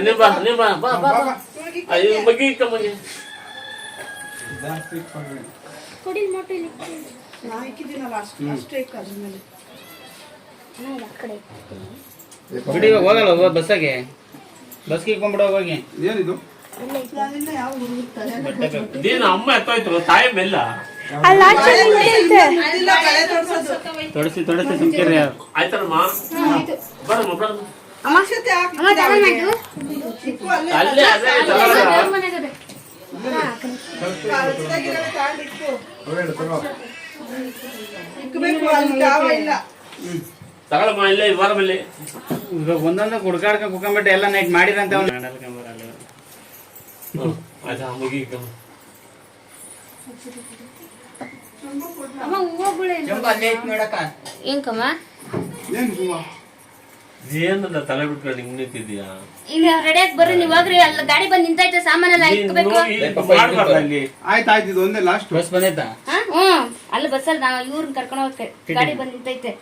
ನೀ ಬಾ ನೀ ಬಾ ಬಾ ಬಾ ಬಾ ಅಯ್ಯೋ ಮಗಿ ಇಕ್ಕ ಮಗಿ ಕೊಡಿ ಮೊಟ್ಟೆ ಇಲ್ಲಿ ನಾ ಇಕ್ಕಿದ್ದೀನಲ್ಲ ಅಷ್ಟು ಅಷ್ಟೇ ಇಕ್ಕ ಅದ್ರ ಮೇಲೆ ಇದು ಆ ಕಡೆ ಬಿಡಿ ಇವಾಗ ಹೋಗಲ್ಲ ಹೋಗ್ ಬಸ್ಸಾಗೆ ಬಸ್ಗೆ ಇಟ್ಕೊಂಡ್ಬಿಡೋ ಹೋಗಿ ಏನಿದು ಅಲ್ಲಿಂದ ಯಾವ ಹುಡುಗುತ್ತಾರೆ ನೀನು ಅಮ್ಮ ಎತ್ತೋಯ್ತು ತಾಯಿ ಕಳೆ ತೋರ್ಸೋದು ತೊಡಸಿ ತೊಡಸಿ ಸುಮ್ಕಿರಿ ಯಾರು ಆಯ್ತಲ್ಲಮ್ಮ ಬರಮ್ಮ ಬರಮ್ಮ ಇಲ್ಲ. ಬರಮಲ್ಲಿ ಇವಾಗ ಒಂದೊಂದು ಕುಡ್ಕಾಡ್ಕೊಂಡ್ ಕುಕ್ಕಂಬಿಟ್ಟು ಎಲ್ಲ ನೈಟ್ ಮಾಡಿರಂತೆ ಅವ್ನು. ಅಮ್ಮ ಹೂವುಗಳು ಏನ್? ಹೂವ? ಏನದ ತಲೆ ಬಿಟ್ಕೊಂಡು ಹಿಂಗ್ ನಿಂತಿದ್ಯಾ ಇಲ್ಲಿ ರೆಡಿಯಾಗಿ ಬರ್ರಿ ನೀವ್ ಹೋಗ್ರಿ ಅಲ್ಲಿ ಗಾಡಿ ಬಂದ್ ನಿಂತೈತೆ ಸಾಮಾನೆಲ್ಲ ಇಕ್ಬೇಕು ಮಾಡ್ಬಾರ್ದು ಅಲ್ಲಿ. ಆಯ್ತು ಆಯ್ತು ಇದು ಒಂದೇ ಲಾಸ್ಟ್ ಬಸ್ ಬಂದೈತಾ? ಹಾ ಹ್ಮ್ ಅಲ್ಲಿ ಬಸ್ಸಲ್ಲಿ ನಾವು ಇವ್ರನ್ನ ಕರ್ಕೊಂಡು ಗಾಡಿ ಬಂದು ನಿಂತೈತೆ.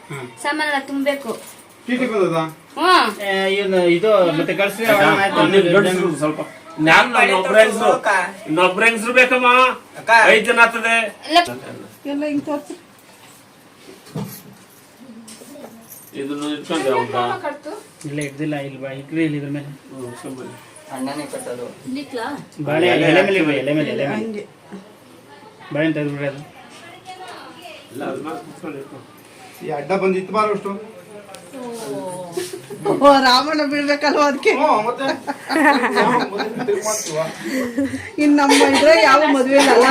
ಸಾಮಾನೆಲ್ಲ ತುಂಬಬೇಕು. ಟಿಟಿ ಬಂದದ? ಹ್ಮ್ ಇದು ಮತ್ತೆ ಕಳ್ಸಿ ಸ್ವಲ್ಪ. ನಾನು ಇನ್ನೊಬ್ರ ಹೆಂಗ್ಸ್ರು ಇನ್ನೊಬ್ರ ಹೆಂಗ್ಸ್ರು ಬೇಕಮ್ಮ? ಐದ್ ಜನ ಆಗ್ತದೆ. ಎಲ್ಲ ಎಲ್ಲ ಹಿಂಗ್ ತೋರ್ಸಿ. ಇದನ್ನ ಇಟ್ಕೊಂಡೆ ಇಲ್ಲ ಇಡ್ದಿಲ್ಲ ಇಲ್ವಾ ಇಲ್ಲಿ ಇದ್ರ ಮೇಲೆ? ಬಾಳೆ ಎಲೆ ಎಲೆ ಮೇಲೆ ಇರ್ಲಿ, ಎಲೆ ಮೇಲೆ ಎಲೆ ಮೇಲೆ. ಹಂಗೆ. ಬಾಳೆ ತೆಗೆದ್ಬಿಡ್ರಿ ಅದು. ಇಲ್ಲ ಅದ್ ಕುತ್ಕೊಂಡು ಇಟ್ಕೊ. ಈ ಅಡ್ಡ ಬಂದಿತ್ತು ಬಾರ ಅಷ್ಟು ಓ ರಾಮಣ್ಣ ಬೀಳ್ಬೇಕಲ್ವ ಅದಕ್ಕೆ ನಾವು? ಇನ್ ನಮ್ಮ ಇದ್ರಾಗ ಯಾವ ಮದ್ವೆ ಅಲ್ಲ?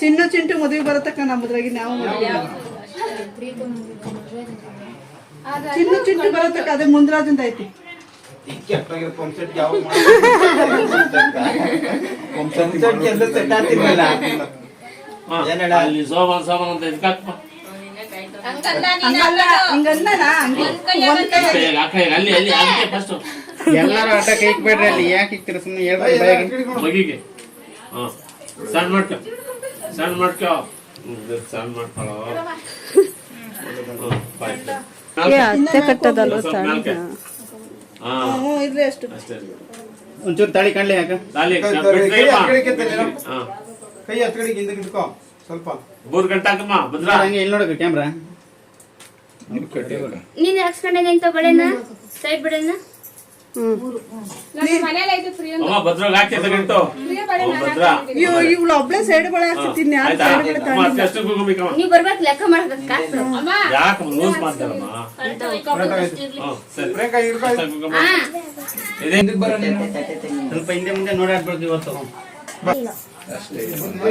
ತಿನ್ನು ಚಿಂಟು ಮದ್ವೆ ಬರತಕ್ಕ ನಮ್ಮದ್ರಾಗ ಯಾವ ಮದ್ವೆ ಚಿನ್ನು ಚಿಟ್ಟು ಬರತಕ್ಕ ಅದೇ ಮುಂದ್ರಾಜಿಂದ ಐತಿ. ಅಲ್ಲಿ ಸೋಮನ್ ಸೋಮನ್ ಅಂತ ಅಲ್ಲಿ ಅಲ್ಲಿ ಅದಕ್ಕೆ ಫಸ್ಟ್ ಎಲ್ಲರೂ ಆಟ ಕೈಕ್ ಅಲ್ಲಿ ಯಾಕೆ ಇಕ್ತೀರ ಸುಮ್ಮನೆ ಹೇಳ್ರಿ. ಮಗಿಗೆ. ಹಾಂ ಸಣ್ಣ ಮಾಡ್ಕೊ. ಸಣ್ಣ ಮಾಡ್ಕೊ. ಸಣ್ಣ ಮಾಡ್ಕೊಳ್ಳೋ ಅಷ್ಟು ಅಷ್ಟೇ. ಒಂಚೂರು ತಾಳಿ ಕಾಣ್ಲಿ ಯಾಕ? ಕೈ ತೊಳಿ, ಹತ್ತು ಕಡೆಗೆ ಹಿಂದಕ್ಕೆ ಇಟ್ಕೋ ಸ್ವಲ್ಪ. ಮೂರು ಗಂಟೆ ಹಾಕಮ್ಮ ಬಂದ್ರ? ಹಂಗೆ ಇಲ್ಲಿ ನೋಡಕ್ಕೆ ಕ್ಯಾಮ್ರಾ ನೀನ್ ಹಾಕ್ಸ್ಕೊಂಡೆ ಅಂತ ಬಳೆನ ಸೈಡ್ ಬಳೆನ ಇವಳು ಒಬ್ಳೆ ಸೈಡ್ ಬಳೆ ಹಾಕ್ತಿದ್ದೀನಿ ನೀವು ಬರ್ಬೇಕು ಲೆಕ್ಕ ಸ್ವಲ್ಪ ಹಿಂದೆ ಮುಂದೆ ನೋಡಾಡ್ಬೇಕು ಇವತ್ತು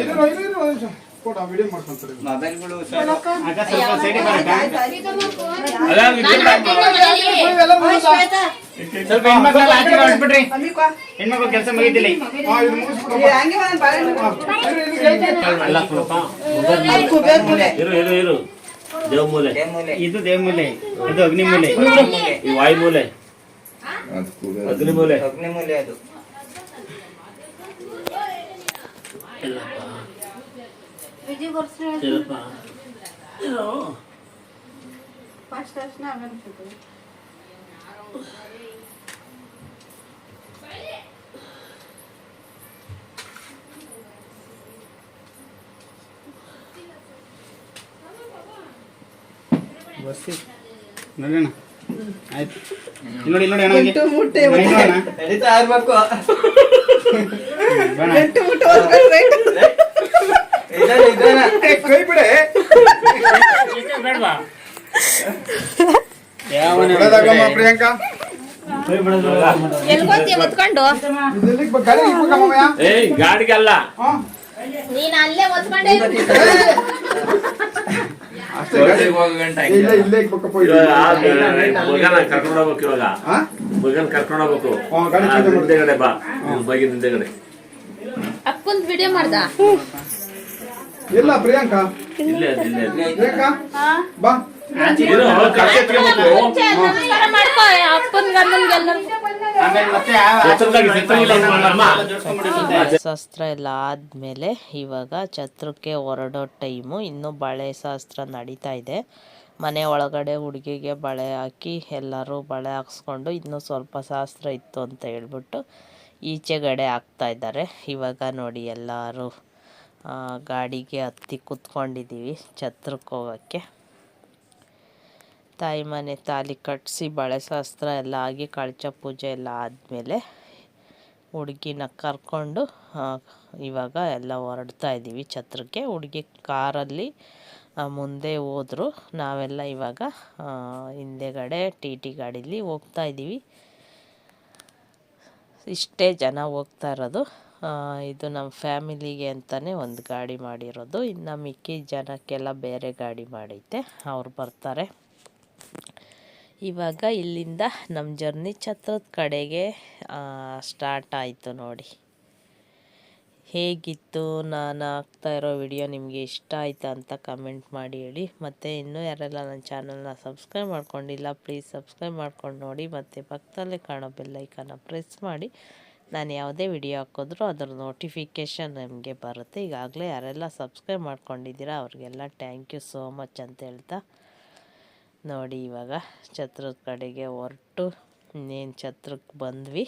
ಇರು, ಕೊಡು, ವಿಡಿಯೋ ಮಾಡ್ಕೊಂತಾರೆ ಆಗ ಸ್ವಲ್ಪ ಅದು ಹೆಣ್ಮಕ್ಳೆಲ್ಲ ಆಚೆ ಹೊರಟ್ಬಿಡ್ರಿ ಅಮ್ಮಿಕೋ. ಹೆಣ್ಮಕ್ಳು ಕೆಲಸ ಇದು. ಇರು ಇರು ಇರು. ದೇವಮೂಲೆ. ಅದು ಅಗ್ನಿಮೂಲೆ. ಈ ವಾಯು ಮೂಲೆ ಅಗ್ನಿ ಮೂಲೆ ವಿಜಯ್ ಬರ್ಸ್ರಿ ಇಲ್ಲಪ್ಪ. ಇರು. ಫಸ್ಟ್ ಅರ್ಶಿನ, ಆಮೇಲೆ ಕುಬೇರ್. ಬರ್ಸಿ ನೋಡೋಣ ಆಯ್ತು ಇಲ್ಲಿ ನೋಡಿ ಇಲ್ಲಿ ನೋಡಿ ಅಣ್ಣ ಗಂಟು ಮುಟ್ಟೆ ಇಲ್ಲಿ ನೋಡಿ ಅಣ್ಣ. ಬಾ ಅಣ್ಣ. ಗಂಟು ಮುಟ್ಟೆ ಹೊರ್ಗಡೆ ಬೇಕು. ಏ, ಕೈ ಬಿಡೆ. ಪ್ರಿಯಾಂಕಾ? ಕೈ ಬಿಡೋದು. ಎಲ್ಗೋತಿ ಒತ್ಕೊಂಡು ಇದೆಲ್ಲಿಗೆ ಬ- ಗಾಡಿ ಇಟ್ಬೇಕಮ್ಮಯ್ಯ? ಏಯ್ ಗಾಡಿಗೆ ಅಲ್ಲ. ಹಾ? ನೀನ್ ಅಲ್ಲೇ ಒತ್ಕೊಂಡೆ ಕರ್ಕೊಂಡು ಹೋಗ್ಬೇಕು ಇವಾಗ? ಮಗನ್ ಕರ್ಕೊಂಡು ಹೋಗ್ಬೇಕು. ಹಿಂದೆಗಡೆ ಬಾ. ಬಗಿನ ಹಿಂದೆಗಡೆ. ಅಕ್ಕಂದ್ ವಿಡಿಯೋ ಮಾಡ್ದ? ಇಲ್ಲ ಪ್ರಿಯಾಂಕಾ. ಶಸ್ತ್ರ. ಪ್ರಿಯಾಂಕಾ ಬಾ. ನಮಸ್ಕಾರ ಮಾಡ್ಕೋ. ಶಾಸ್ತ್ರ ಎಲ್ಲ ಆದಮೇಲೆ ಇವಾಗ ಛತ್ರಕ್ಕೆ ಹೊರಡೋ ಟೈಮು ಇನ್ನೂ ಬಳೆ ಶಾಸ್ತ್ರ ನಡೀತಾ ಇದೆ. ಮನೆ ಒಳಗಡೆ ಹುಡುಗಿಗೆ ಬಳೆ ಹಾಕಿ ಎಲ್ಲರೂ ಬಳೆ ಹಾಕ್ಸ್ಕೊಂಡು ಇನ್ನೂ ಸ್ವಲ್ಪ ಶಾಸ್ತ್ರ ಇತ್ತು ಅಂತ ಹೇಳ್ಬಿಟ್ಟು ಈಚೆಗಡೆ ಹಾಕ್ತಾ ಇದ್ದಾರೆ. ಇವಾಗ ನೋಡಿ ಎಲ್ಲರೂ ಗಾಡಿಗೆ ಹತ್ತಿ ಕೂತ್ಕೊಂಡಿದ್ದೀವಿ ಛತ್ರಕ್ಕೆ ಹೋಗೋಕ್ಕೆ. ತಾಯಿ ಮನೆ ತಾಲಿ ಕಟ್ಟಿಸಿ ಬಳೆ ಶಾಸ್ತ್ರ ಎಲ್ಲ ಆಗಿ ಕಳಚ ಪೂಜೆ ಎಲ್ಲ ಆದಮೇಲೆ ಹುಡುಗಿನ ಕರ್ಕೊಂಡು ಇವಾಗ ಎಲ್ಲ ಹೊರಡ್ತಾ ಇದ್ದೀವಿ ಛತ್ರಕ್ಕೆ. ಹುಡುಗಿ ಕಾರಲ್ಲಿ ಮುಂದೆ ಹೋದರು. ನಾವೆಲ್ಲ ಇವಾಗ ಹಿಂದೆಗಡೆ ಟಿ ಟಿ ಗಾಡೀಲಿ ಹೋಗ್ತಾ ಇದ್ದೀವಿ. ಇಷ್ಟೇ ಜನ ಹೋಗ್ತಾ ಇರೋದು. ಇದು ನಮ್ಮ ಫ್ಯಾಮಿಲಿಗೆ ಅಂತಲೇ ಒಂದು ಗಾಡಿ ಮಾಡಿರೋದು. ಇನ್ನು ಮಿಕ್ಕಿ ಜನಕ್ಕೆಲ್ಲ ಬೇರೆ ಗಾಡಿ ಮಾಡೈತೆ. ಅವ್ರು ಬರ್ತಾರೆ. ಇವಾಗ ಇಲ್ಲಿಂದ ನಮ್ಮ ಜರ್ನಿ ಛತ್ರದ ಕಡೆಗೆ ಸ್ಟಾರ್ಟ್ ಆಯಿತು ನೋಡಿ. ಹೇಗಿತ್ತು, ನಾನು ಹಾಕ್ತಾ ಇರೋ ವಿಡಿಯೋ ನಿಮಗೆ ಇಷ್ಟ ಆಯ್ತಾ ಅಂತ ಕಮೆಂಟ್ ಮಾಡಿ ಹೇಳಿ. ಮತ್ತು ಇನ್ನೂ ಯಾರೆಲ್ಲ ನನ್ನ ಚಾನಲ್ನ ಸಬ್ಸ್ಕ್ರೈಬ್ ಮಾಡ್ಕೊಂಡಿಲ್ಲ ಪ್ಲೀಸ್ ಸಬ್ಸ್ಕ್ರೈಬ್ ಮಾಡ್ಕೊಂಡು ನೋಡಿ. ಮತ್ತು ಪಕ್ಕದಲ್ಲೇ ಕಾಣೋ ಬೆಲ್ಲೈಕನ್ನ ಪ್ರೆಸ್ ಮಾಡಿ. ನಾನು ಯಾವುದೇ ವಿಡಿಯೋ ಹಾಕಿದ್ರು ಅದರ ನೋಟಿಫಿಕೇಷನ್ ನಿಮಗೆ ಬರುತ್ತೆ. ಈಗಾಗಲೇ ಯಾರೆಲ್ಲ ಸಬ್ಸ್ಕ್ರೈಬ್ ಮಾಡ್ಕೊಂಡಿದ್ದೀರಾ ಅವ್ರಿಗೆಲ್ಲ ಥ್ಯಾಂಕ್ ಯು ಸೋ ಮಚ್ ಅಂತ ಹೇಳ್ತಾ ನೋಡಿ ಇವಾಗ ಛತ್ರದ ಕಡೆಗೆ ಹೊರಟು. ಇನ್ನೇನು ಛತ್ರಕ್ಕೆ ಬಂದ್ವಿ.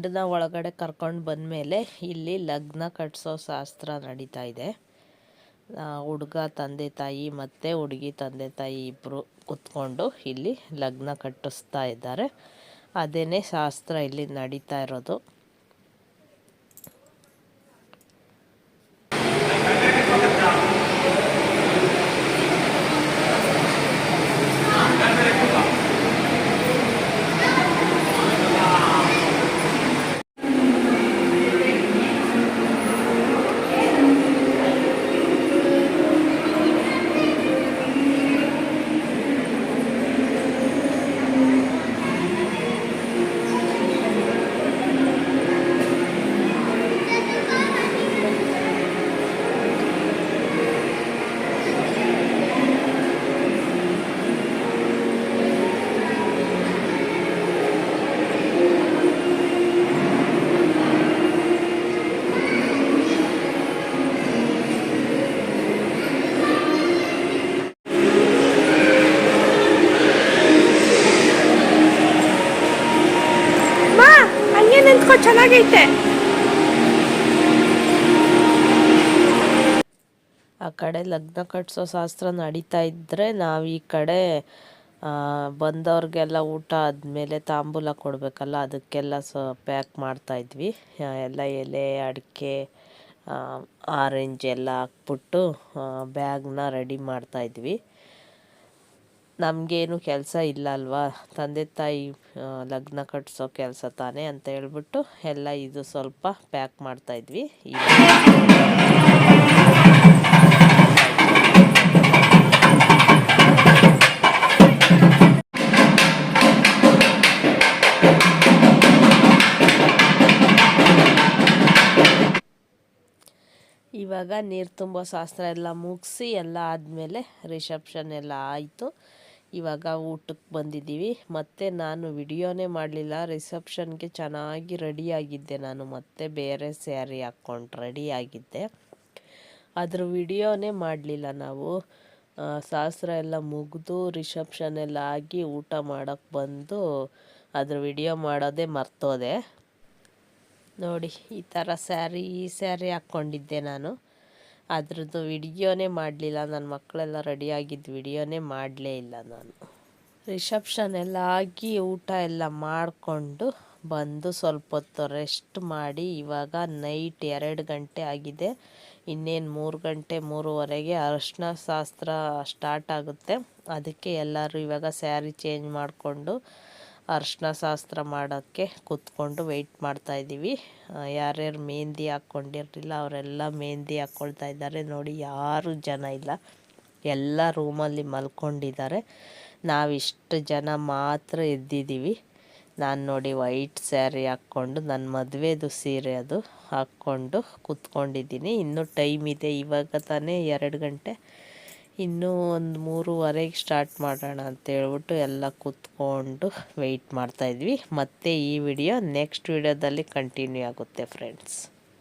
ಗಂಡನ ಒಳಗಡೆ ಕರ್ಕೊಂಡು ಬಂದಮೇಲೆ ಇಲ್ಲಿ ಲಗ್ನ ಕಟ್ಟಿಸೋ ಶಾಸ್ತ್ರ ನಡೀತಾ ಇದೆ. ಹುಡುಗ, ತಂದೆ, ತಾಯಿ ಮತ್ತು ಹುಡುಗಿ, ತಂದೆ, ತಾಯಿ ಇಬ್ಬರು ಕುತ್ಕೊಂಡು ಇಲ್ಲಿ ಲಗ್ನ ಕಟ್ಟಿಸ್ತಾ ಇದ್ದಾರೆ. ಅದೇನೇ ಶಾಸ್ತ್ರ ಇಲ್ಲಿ ನಡೀತಾ ಇರೋದು. ಚೆನ್ನಾಗೈತೆ ಆ ಕಡೆ ಲಗ್ನ ಕಟ್ಸೋ ಶಾಸ್ತ್ರ ನಡೀತಾ ಇದ್ದರೆ ನಾವು ಈ ಕಡೆ ಬಂದವ್ರಿಗೆಲ್ಲ ಊಟ ಆದಮೇಲೆ ತಾಂಬೂಲ ಕೊಡಬೇಕಲ್ಲ, ಅದಕ್ಕೆಲ್ಲ ಸ, ಪ್ಯಾಕ್ ಮಾಡ್ತಾಯಿದ್ವಿ ಎಲ್ಲ ಎಲೆ, ಅಡಿಕೆ ಆರೆಂಜ್ ಎಲ್ಲ ಹಾಕ್ಬಿಟ್ಟು ಬ್ಯಾಗ್ನ ರೆಡಿ ಮಾಡ್ತಾಯಿದ್ವಿ ನಮಗೇನು ಕೆಲಸ ಇಲ್ಲ ಅಲ್ವಾ ತಂದೆ ತಾಯಿ ಲಗ್ನ ಕಟ್ಸೋ ಕೆಲಸ ತಾನೇ ಅಂತ ಹೇಳ್ಬಿಟ್ಟು ಎಲ್ಲ ಇದು ಸ್ವಲ್ಪ ಪ್ಯಾಕ್ ಮಾಡ್ತಾ ಇದ್ವಿ. ಇವಾಗ ನೀರು ತುಂಬೋ ಶಾಸ್ತ್ರ ಎಲ್ಲ ಮುಗಿಸಿ ಎಲ್ಲ ಆದಮೇಲೆ ರಿಸೆಪ್ಷನ್ ಎಲ್ಲ ಆಯಿತು. ಇವಾಗ ಊಟಕ್ಕೆ ಬಂದಿದ್ದೀವಿ. ಮತ್ತು ನಾನು ವಿಡಿಯೋನೇ ಮಾಡಲಿಲ್ಲ. ರಿಸೆಪ್ಷನ್ಗೆ ಚೆನ್ನಾಗಿ ರೆಡಿಯಾಗಿದ್ದೆ ನಾನು. ಮತ್ತೆ ಬೇರೆ ಸ್ಯಾರಿ ಹಾಕ್ಕೊಂಡು ರೆಡಿಯಾಗಿದ್ದೆ ಅದ್ರ ವಿಡಿಯೋನೇ ಮಾಡಲಿಲ್ಲ ನಾವು. ಶಾಸ್ತ್ರ ಎಲ್ಲ ಮುಗಿದು ರಿಸೆಪ್ಷನ್ ಎಲ್ಲ ಆಗಿ ಊಟ ಮಾಡೋಕ್ಕೆ ಬಂದು ಅದ್ರ ವಿಡಿಯೋ ಮಾಡೋದೇ ಮರ್ತೋದೆ. ನೋಡಿ, ಈ ಥರ ಸ್ಯಾರಿ, ಈ ಸ್ಯಾರಿ ಹಾಕ್ಕೊಂಡಿದ್ದೆ ನಾನು. ಅದ್ರದ್ದು ವಿಡಿಯೋನೇ ಮಾಡಲಿಲ್ಲ. ನನ್ನ ಮಕ್ಕಳೆಲ್ಲ ರೆಡಿಯಾಗಿದ್ದು ವಿಡಿಯೋನೇ ಮಾಡಲೇ ಇಲ್ಲ ನಾನು. ರಿಸೆಪ್ಷನ್ ಎಲ್ಲ ಆಗಿ ಊಟ ಎಲ್ಲ ಮಾಡಿಕೊಂಡು ಬಂದು ಸ್ವಲ್ಪ ಹೊತ್ತು ರೆಸ್ಟ್ ಮಾಡಿ ಇವಾಗ ನೈಟ್ ಎರಡು ಗಂಟೆ ಆಗಿದೆ. ಇನ್ನೇನು ಮೂರು ಗಂಟೆ ಮೂರುವರೆಗೆ ಅರಶಿನ ಶಾಸ್ತ್ರ ಸ್ಟಾರ್ಟ್ ಆಗುತ್ತೆ. ಅದಕ್ಕೆ ಎಲ್ಲರೂ ಇವಾಗ ಸ್ಯಾರಿ ಚೇಂಜ್ ಮಾಡಿಕೊಂಡು ಅರ್ಶಿನ ಶಾಸ್ತ್ರ ಮಾಡೋಕ್ಕೆ ಕೂತ್ಕೊಂಡು ವೆಯ್ಟ್ ಮಾಡ್ತಾ ಇದ್ದೀವಿ. ಯಾರ್ಯಾರು ಮೆಹಂದಿ ಹಾಕ್ಕೊಂಡಿರಲಿಲ್ಲ ಅವರೆಲ್ಲ ಮೆಹಂದಿ ಹಾಕ್ಕೊಳ್ತಾ ಇದ್ದಾರೆ. ನೋಡಿ, ಯಾರು ಜನ ಇಲ್ಲ. ಎಲ್ಲ ರೂಮಲ್ಲಿ ಮಲ್ಕೊಂಡಿದ್ದಾರೆ. ನಾವಿಷ್ಟು ಜನ ಮಾತ್ರ ಎದ್ದಿದ್ದೀವಿ. ನಾನು ನೋಡಿ ವೈಟ್ ಸ್ಯಾರಿ ಹಾಕ್ಕೊಂಡು ನನ್ನ ಮದುವೆದು ಸೀರೆ ಅದು ಹಾಕ್ಕೊಂಡು ಕೂತ್ಕೊಂಡಿದ್ದೀನಿ. ಇನ್ನೂ ಟೈಮ್ ಇದೆ, ಇವಾಗ ತಾನೇ ಎರಡು ಗಂಟೆ. ಇನ್ನೂ ಒಂದು ಮೂರುವರೆಗೆ ಸ್ಟಾರ್ಟ್ ಮಾಡೋಣ ಅಂತ ಹೇಳ್ಬಿಟ್ಟು ಎಲ್ಲ ಕೂತ್ಕೊಂಡು ವೆಯ್ಟ್ ಮಾಡ್ತಾಯಿದ್ವಿ ಮತ್ತು ಈ ವಿಡಿಯೋ ನೆಕ್ಸ್ಟ್ ವಿಡಿಯೋದಲ್ಲಿ ಕಂಟಿನ್ಯೂ ಆಗುತ್ತೆ ಫ್ರೆಂಡ್ಸ್